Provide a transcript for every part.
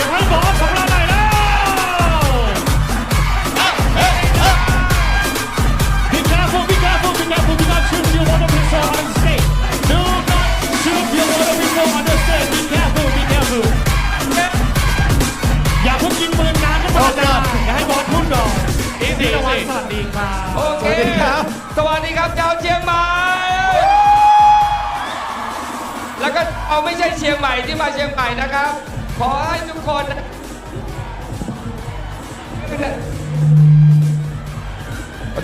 สียงให้บอสของเรหล้วบิ๊แคร์ฟูบิ๊แคร์ฟูบิ๊แคร์ฟูบิ๊กชูดิววอเอร์พิซซ่าออนเตจ Do not shoot your water pistol on the stage Be careful อย่าพิ่งยิงปืนน้นะประธาอย่าให้บอสพูดก่อนอีกทีสวัสดีครับสวัสดีครับชาวเชียงใหม่ แล้วก็เอาไม่ใช่เชียงใหม่ที่มาเชียงใหม่นะครับ ขอให้ทุกคน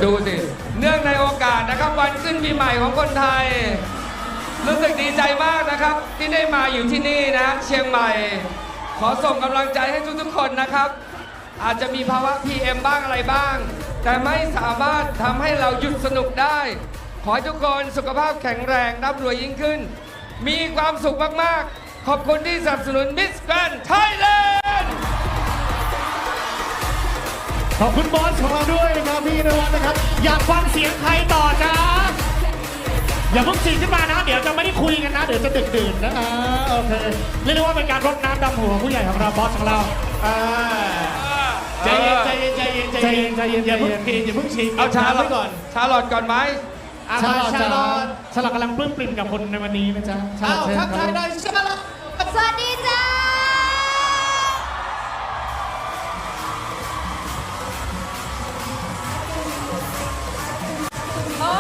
ดูสิ เนื่องในโอกาสนะครับ วันขึ้นปีใหม่ของคนไทย รู้สึกดีใจมากนะครับ ที่ได้มาอยู่ที่นี่นะเชียงใหม่ ขอส่งกำลังใจให้ทุกๆคนนะครับ อาจจะมีภาวะ PM บ้างอะไรบ้าง แต่ไม่สามารถทำให้เราหยุดสนุกได้ ขอให้ทุกคนสุขภาพแข็งแรงร่ำรวยยิ่งขึ้น มีความสุขมากๆ ขอบคุณที่สนับสนุนมิสแกรนไทยแลนด์ ขอบคุณบอสของเราด้วยนะครับพี่นวัดนะครับ อยากฟังเสียงใครต่อจ้าอย่าเพิ่งฉีกขึ้นมานะ เดี๋ยวจะไม่ได้คุยกันนะ เดี๋ยวจะดึกดื่นนะอ่าโอเคเรียกได้ว่าเป็นการรดน้ำดำหัวผู้ใหญ่ของเราบอสของเราอ่าใจเย็นใจเย็นใจเย็นใจเย็นใจเย็นอย่าเพิ่งใจพีเย็นอย่าเพิ่งฉีกเอาชาลไว้อตก่อน ชาลอตก่อนไหมอะชาลอตชาชาลลออตตชาลอตกำลังปลื้มปริ่มกับคนในวันนี้นะจ๊ะชาลอ้าอวตเชิญทักคทายรับได้ชาลอต สวัสดีจ้า โอ้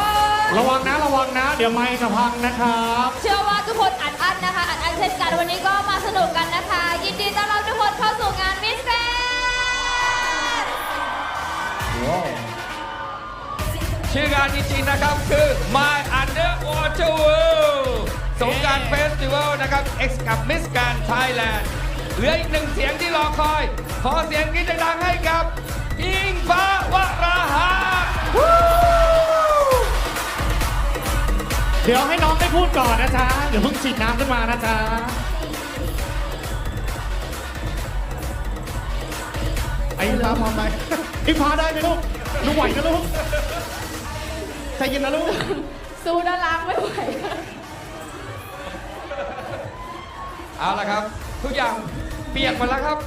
ยระวังนะระวังนะ เดี๋ยวไมค์จะพังนะครับ เชื่อว่าทุกคนอัดอั้นนะคะ อัดอั้นเช่นกันวันนี้ก็มาสนุกกันนะคะ ยินดีต้อนรับทุกคนเข้าสู่งานมิสแกรนด์ชื่องานจริงๆนะครับคือ My Underwater World สงกรารเฟสติวัลนะครับ X กับ Miss การ Thailand เหลืออีกหนึ่งเสียงที่รอคอย ขอเสียงกรีดดังๆให้กับอิงฟ้าวราหะเดี๋ยวให้น้องได้พูดก่อนนะจ๊ะอย่าเพิ่งฉีดน้ำขึ้นมานะจ๊ะไอ้ฟ้าพร้อมไหมไอ้ฟ้าได้ไหมลูกลูกไหวนะลูกใจเย็นนะลูกสู้ด้านล่างไม่ไหว เอาละครับ ทุกอย่างเปียกหมดแล้วครับ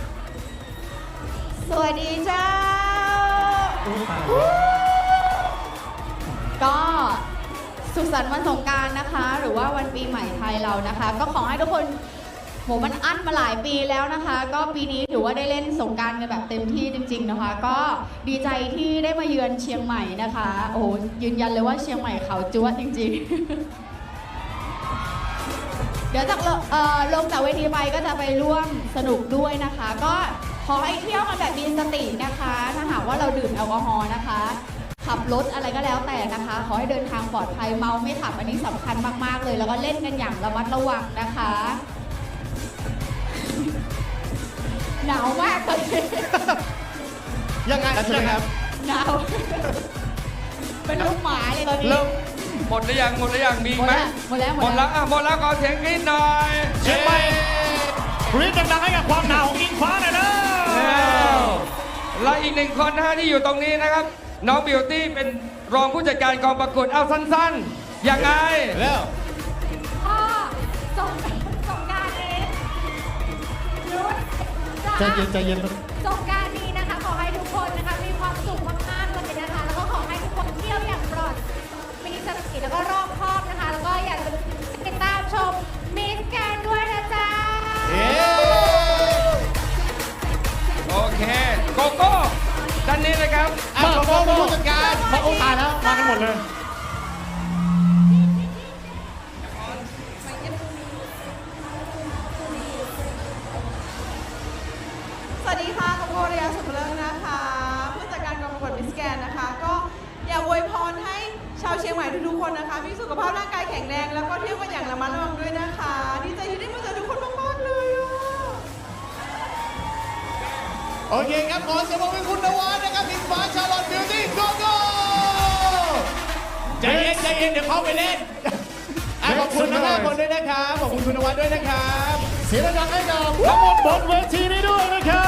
สวัสดีเจ้า ก็สุขสันต์วันสงกรารนะคะ หรือว่าวันปีใหม่ไทยเรานะคะ ก็ขอให้ทุกคนโหมันอั้นมาหลายปีแล้วนะคะ ก็ปีนี้ถือว่าได้เล่นสงกรารกันแบบเต็มที่จริง ๆนะคะ ก็ดีใจที่ได้มาเยือนเชียงใหม่นะคะ โอ้โหยืนยันเลยว่าเชียงใหม่เขาจ้วจริง ๆ เดี๋ยวจากลงเอ่อลงจากเวทีไปก็จะไปร่วมสนุกด้วยนะคะ ก็ขอให้เที่ยวกันแบบมีสตินะคะ ถ้าหากว่าเราดื่มแอลกอฮอล์นะคะ ขับรถอะไรก็แล้วแต่นะคะ ขอให้เดินทางปลอดภัยเมาไม่ขับอันนี้สำคัญมากๆเลย แล้วก็เล่นกันอย่างระมัดระวังนะคะ หนาวมากตอนนี้ยังไงยังไงหนาวเป็นลูกหมาเลยตอนนี้ เริ่ม หมดหรือยังหมดหรือยังมีหมดไหมแล้วหมดแล้วหมดแล้วอะหมดแล้วขอเสียงกรี๊ดหน่อยเชียงใหม่รีดดังๆให้กับความหนาวของอิงฟ้าหน่อยนะแล้วและอีกหนึ่งคนนะฮะที่อยู่ตรงนี้นะครับ น้องบิวตี้เป็นรองผู้จัดการกองประกวดเอาสั้นๆยังไงแล้วพ่อส่งส่งการเองรู้ใจเย็นใจเย็นสง แล้วก็รอบคอบนะคะ แล้วก็อย่าลืมติดตามชมมิสแกนด้วยนะจ๊ะเอ๊ะโอเคโกโก้ด้านนี้เลยครับอะขอบคุณผู้จัดการมาโอ้ตายแล้ว มากันหมดเลย สวัสดีค่ะกบโกริยาสุภเลิศนะคะ ผู้จัดการกองประกวดมิสแกนนะคะ ก็อยากอวยพรให้ ชาวเชียงใหม่ทุกๆคนนะคะ มีสุขภาพร่างกายแข็งแรง แล้วก็เที่ยวกันอย่างระมัดระวังด้วยนะคะดีใจที่ได้มาเจอทุกคนมากๆเลยอะโอเคครับขอเสียงปรบมือให้คุณนวัดนะครับอิงฟ้าชาลอตบิวตี้โกโก้ใจเย็นใจเย็นเดี๋ยวเขาไปเล่นอะขอบคุณทั้งห้าคนด้วยนะครับขอบคุณคุณนวัดด้วยนะครับเสียงดังๆให้กับทั้งหมดบนเวทีนี้ด้วยนะครั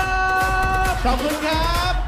บขอบคุณครับ